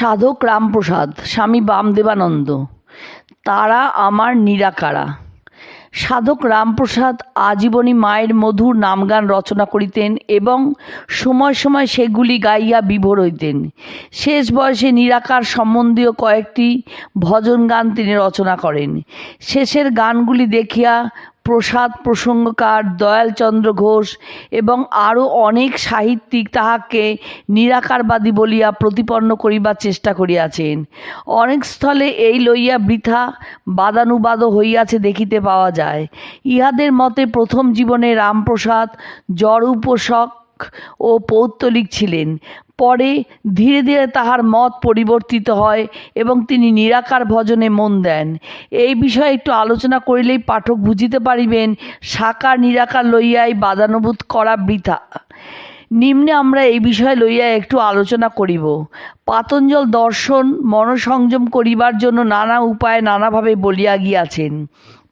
সাধক রামপ্রসাদ, স্বামী বামদেবানন্দ। তারা আমার নিরাকারা। সাধক রামপ্রসাদ আজীবনী মায়ের মধুর নামগান রচনা করিতেন এবং সময় সময় সেগুলি গাইয়া বিভোর হইতেন। শেষ বয়সে নিরাকার সম্বন্ধীয় কয়েকটি ভজন গান তিনি রচনা করেন। শেষের গানগুলি দেখিয়া প্রসাদ প্রসঙ্গকার দয়ালচন্দ্র ঘোষ এবং আরও অনেক সাহিত্যিক তাহাকে নিরাকারবাদী বলিয়া প্রতিপন্ন করিবার চেষ্টা করিয়াছেন। অনেক স্থলে এই লইয়া বৃথা বাদানুবাদ হইয়াছে দেখিতে পাওয়া যায়। ইহাদের মতে প্রথম জীবনে রামপ্রসাদ জড় উপোষক ও পৌত্তলিক ছিলেন। পরে ধীরে ধীরে তাহার মত পরিবর্তিত হয় এবং তিনি নিরাকার ভজনে মন দেন। এই বিষয়ে একটু আলোচনা করিলেই পাঠক বুঝিতে পারিবেন, সাকার নিরাকার লইয়াই বাদানুভূত করা বৃথা। নিম্নে আমরা এই বিষয় লইয়া একটু আলোচনা করিব। পাতঞ্জল দর্শন, মনসংযম করিবার জন্য নানা উপায়ে নানাভাবে বলিয়া গিয়াছেন।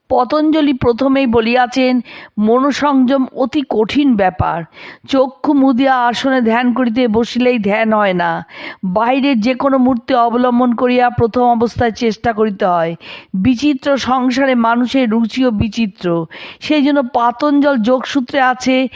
পতঞ্জলি প্রথমেই বলিয়াছেন, মনোসংযম অতি কঠিন ব্যাপার। চক্ষু মুদিয়া আসনে ধ্যান করিতে বসিলেই ধ্যান হয় না। বাইরের যে কোনো মূর্তি অবলম্বন করিয়া প্রথম অবস্থায় চেষ্টা করিতে হয়। বিচিত্র সংসারে মানুষের রুচিও বিচিত্র। সেই জন্য পাতঞ্জল যোগসূত্রে আছে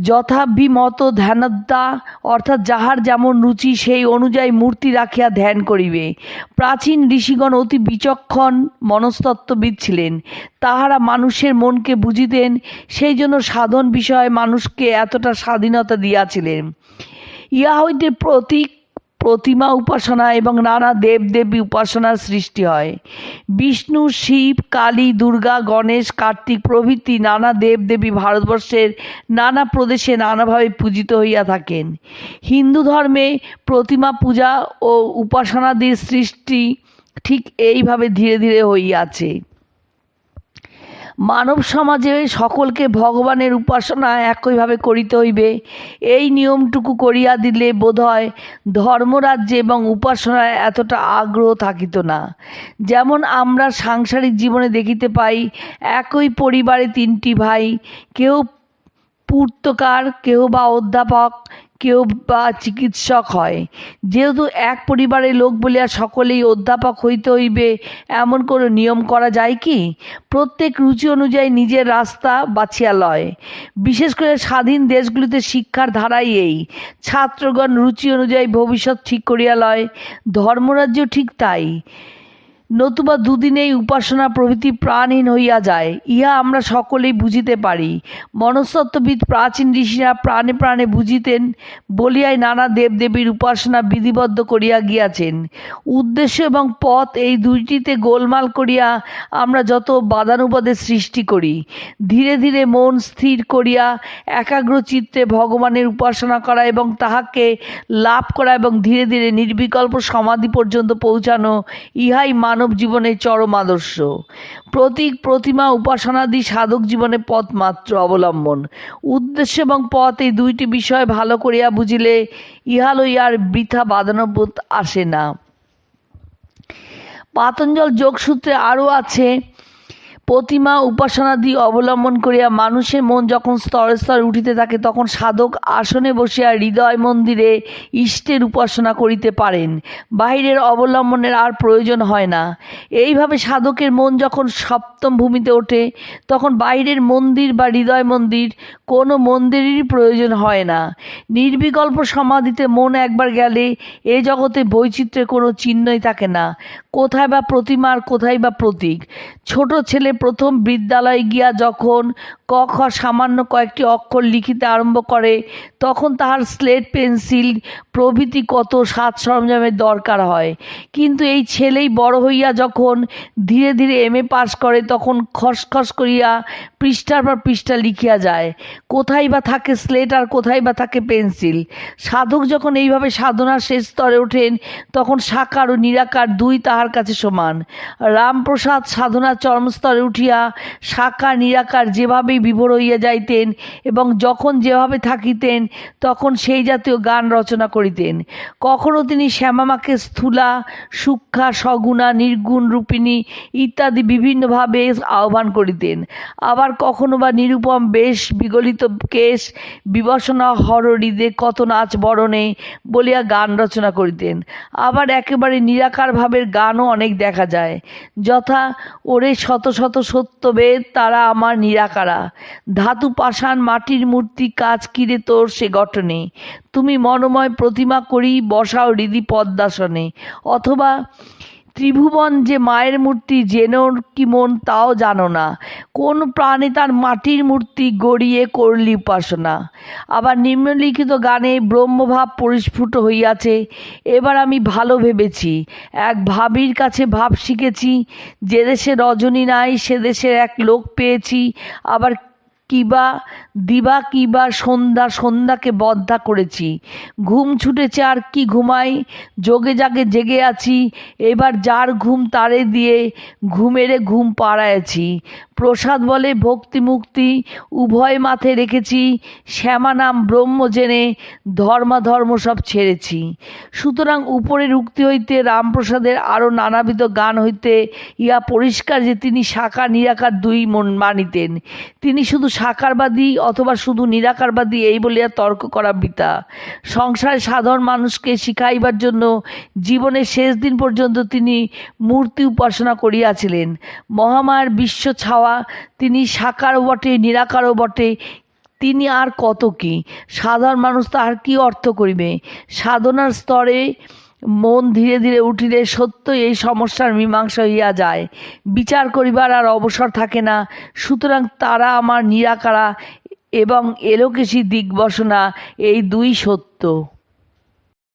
যথাভিমত ধ্যানদ্যা অর্থাৎ যাহার যেমন রুচি, সেই অনুযায়ী মূর্তি রাখিয়া ধ্যান করিবে। প্রাচীন ঋষিগণ অতি বিচক্ষণ মনস্তত্ত্ববিদ ছিলেন। তাহারা মানুষের মনকে বুঝিতেন, সেই জন্য সাধন বিষয়ে মানুষকে এতটা স্বাধীনতা দিয়াছিলেন। ইহা হইতে প্রতীক প্রতিমা উপাসনা এবং নানা দেবদেবী উপাসনার সৃষ্টি হয়। বিষ্ণু, শিব, কালী, দুর্গা, গণেশ, কার্তিক প্রভৃতি নানা দেবদেবী ভারতবর্ষের নানা প্রদেশে নানাভাবে পূজিত হইয়া থাকেন। হিন্দু ধর্মে প্রতিমা পূজা ও উপাসনাদির সৃষ্টি ঠিক এইভাবে ধীরে ধীরে হইয়াছে। মানব সমাজে সকলকে ভগবানের উপাসনা একইভাবে করিতে হইবে। এই নিয়মটুকু করিয়া দিলে বোধহয় ধর্মরাজ্যে এবং উপাসনায় এতটা আগ্রহ থাকিত না। যেমন আমরা সাংসারিক জীবনে দেখিতে পাই, একই পরিবারে তিনটি ভাই, কেউ পূর্তকার, কেউ বা অধ্যাপক কেউ বা চিকিৎসক হয়। যেহেতু এক পরিবারের লোক বলিয়া সকলেই অধ্যাপক হইতে হইবে, এমন কোনো নিয়ম করা যায় কি? প্রত্যেক রুচি অনুযায়ী নিজের রাস্তা বাছিয়া লয়। বিশেষ করে স্বাধীন দেশগুলিতে শিক্ষার ধারাই এই। ছাত্রগণ রুচি অনুযায়ী ভবিষ্যৎ ঠিক করিয়া লয়, ধর্মরাজ্য ঠিক তাই। নতুবা দুদিনেই উপাসনা প্রভৃতি প্রাণহীন হইয়া যায়, ইহা আমরা সকলেই বুঝিতে পারি। মনস্তত্ত্ববিদ প্রাচীন ঋষিরা প্রাণে প্রাণে বুঝিতেন, বলিয়াই নানা দেবদেবীর উপাসনা বিধিবদ্ধ করিয়া গিয়াছেন। উদ্দেশ্য এবং পথ এই দুইটিতে গোলমাল করিয়া আমরা যত বাদানুবাদের সৃষ্টি করি। ধীরে ধীরে মন স্থির করিয়া একাগ্র চিত্তে ভগবানের উপাসনা করা এবং তাহাকে লাভ করা এবং ধীরে ধীরে নির্বিকল্প সমাধি পর্যন্ত পৌঁছানো, ইহাই মানব জীবনের চরম আদর্শ। প্রতীক, প্রতিমা, উপাসনাদি, সাধক জীবনে পথ মাত্র অবলম্বন। উদ্দেশ্য এবং পথ এই দুইটি বিষয় ভালো করিয়া বুঝিলে ইহা লইয়ার বৃথা বাদানুবোধ আসে না। পাতঞ্জল যোগসূত্রে আরও আছে প্রতিমা উপাসনাদি অবলম্বন করিয়া মানুষের মন যখন স্তরে স্তরে উঠিতে থাকে, তখন সাধক আসনে বসিয়া হৃদয় মন্দিরে ইষ্টের উপাসনা করিতে পারেন। বাহিরের অবলম্বনের আর প্রয়োজন হয় না। এইভাবে সাধকের মন যখন সপ্তম ভূমিতে ওঠে, তখন বাইরের মন্দির বা হৃদয় মন্দির কোনো মন্দিরেরই প্রয়োজন হয় না। নির্বিকল্প সমাধিতে মন একবার গেলে এ জগতে বৈচিত্র্যের কোনো চিহ্নই থাকে না। কোথায় বা প্রতিমার, কোথায় বা প্রতীক? ছোট ছেলে প্রথম বিদ্যালয়ে গিয়া যখন ক খ সামান্য কয়েকটি অক্ষর লিখিতে আরম্ভ করে, তখন তাহার স্লেট, পেন্সিল প্রভৃতি কত সাজ সরঞ্জামের দরকার হয়। কিন্তু এই ছেলেই বড় হইয়া যখন ধীরে ধীরে এম এ পাস করে, তখন খসখস করিয়া পৃষ্ঠার পর পৃষ্ঠা লিখিয়া যায়, কোথায় বা থাকে স্লেট আর কোথায় বা থাকে পেন্সিল? সাধক যখন এইভাবে সাধনার শেষ স্তরে ওঠেন, তখন সাকার ও নিরাকার দুই তাহার তাহার কাছে সমান। রামপ্রসাদ সাধনা চরমস্তরে উঠিয়া সাকার নিরাকার যেভাবেই বিভোর হইয়া যাইতেন এবং যখন যেভাবে থাকিতেন, তখন সেই জাতীয় গান রচনা করিতেন। কখনো তিনি শ্যামামাকে স্থূলা সূক্ষা সগুণা, নির্গুণ, রূপিণী ইত্যাদি বিভিন্নভাবে আহ্বান করিতেন। আবার কখনো বা নিরুপম বেশ বিগলিত কেশ, বিবসনা হরহৃদে কত নাচ বরণে বলিয়া গান রচনা করিতেন। আবার একেবারে নিরাকার ভাবের গানও অনেক দেখা যায়। যথা ওরে শত শত সত্যবেদ, তারা আমার নিরাকারা। ধাতু পাষাণ মাটির মূর্তি, কাজ কিরে তোর সে গঠনে। তুমি মনময় প্রতিমা করি, বসাও হৃদি পদ্মাসনে। অথবা ত্রিভুবন যে মায়ের মূর্তি জেনোর কি মন তাও জানো না। কোন প্রাণে তার মাটির মূর্তি গড়িয়ে করলি উপাসনা। আবার নিম্নলিখিত গানে ব্রহ্মভাব পরিস্ফুট হইয়াছে। এবার আমি ভালো ভেবেছি। এক ভাবির কাছে ভাব শিখেছি, যে দেশে রজনী নাই, সে দেশের এক লোক পেয়েছি। আবার কিবা, দিবা কিবা, সন্ধ্যা, সন্ধ্যাকে বদ্ধা করেছি। ঘুম ছুটেছে আর কি ঘুমাই? যোগে জাগে জেগে আছি, এবার যার ঘুম তারে দিয়ে ঘুমেরে ঘুম পাড়াইছি প্রসাদ বলে ভক্তি মুক্তি উভয় মাথে রেখেছি, শ্যামা নাম ব্রহ্ম জেনে ধর্মাধর্ম সব ছেড়েছি। সুতরাং উপরের উক্তি হইতে রামপ্রসাদের আরও নানাবিধ গান হইতে ইয়া পরিষ্কার যে তিনি সাকার নিরাকার দুই মন মানিতেন। তিনি শুধু সাকারবাদী অথবা শুধু নিরাকারবাদী এই বলিয়া তর্ক করা বৃতা সংসারে সাধারণ মানুষকে শিখাইবার জন্য জীবনের শেষ দিন পর্যন্ত তিনি মূর্তি উপাসনা করিয়াছিলেন। মহামায়ার বিশ্ব ছাওয়া তিনি সাকারও বটে, নিরাকারও বটে। তিনি আর কত কি? সাধারণ মানুষ তাহার কি অর্থ করিবে? সাধনার স্তরে মন ধীরে ধীরে উঠিলে সত্য এই সমস্যার মীমাংসা হইয়া যায়। বিচার করিবার আর অবসর থাকে না। সুতরাং তারা আমার নিরাকারা এবং এলোকেশী দিগ্বসনা, এই দুই সত্য।